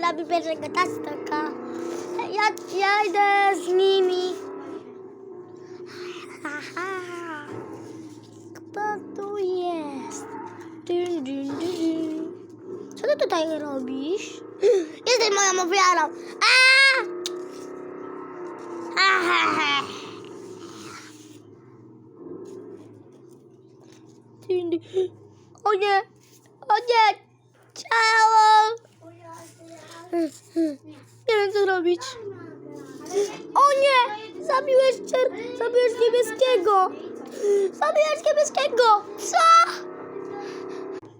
robić pierwszego tastoka. Ja, ja idę z nimi. Aha. Kto tu jest? Dun, dun, dun. Co ty tutaj robisz? Jesteś moją ofiarą. Aha. O nie! O nie! Ciało! Nie wiem co robić. O nie! Zabiłeś czer... Zabiłeś niebieskiego! Zabiłeś niebieskiego! Co?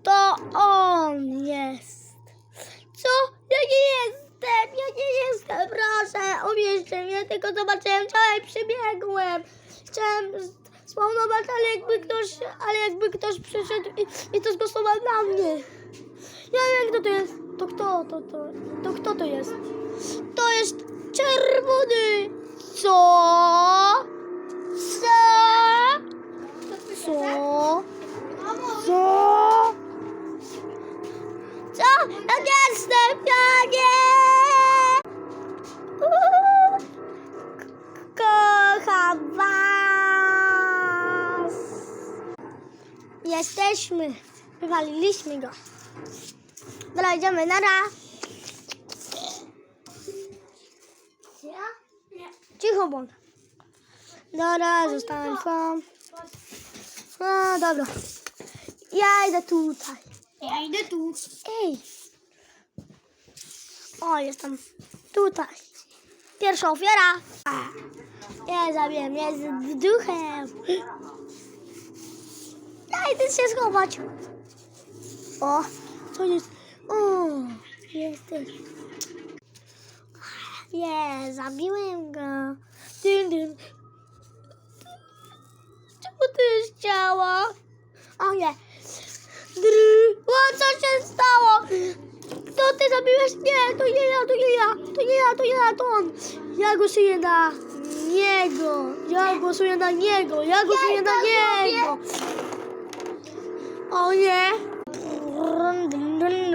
To on jest. Co? Ja nie jestem! Ja nie jestem! Proszę, uwierzcie mnie, tylko zobaczyłem i przybiegłem. Chciałem spawnować, ale jakby ktoś, ale jakby ktoś przyszedł i, i to zgłosował na mnie. Ja wiem kto to jest. To kto? To, to, to kto to jest? To jest czerwony. Co? Co? Co? Co? Co? Ja nie jestem! Ja nie! Kocham was! Jesteśmy. Wywaliliśmy go. Dobra, idziemy. Nara. Cicho bądź. Dobra, zostałem sam. A, dobra. Ja idę tutaj. Ja idę tu. Ej. O, jestem tutaj. Pierwsza ofiara. Ja zabiłem, jest duchem. Ja idę się schować. O, co jest? O, jesteś. Nie, zabiłem go. Dyn, dyn. Czemu ty jest ciało? O nie. Dry. O, co się stało? To ty zabiłeś? Nie, to nie ja, to nie ja, to nie ja, to nie ja, to on. Ja głosuję na niego. Ja głosuję na niego. Ja głosuję na niego. O nie. Dun, dun, dun,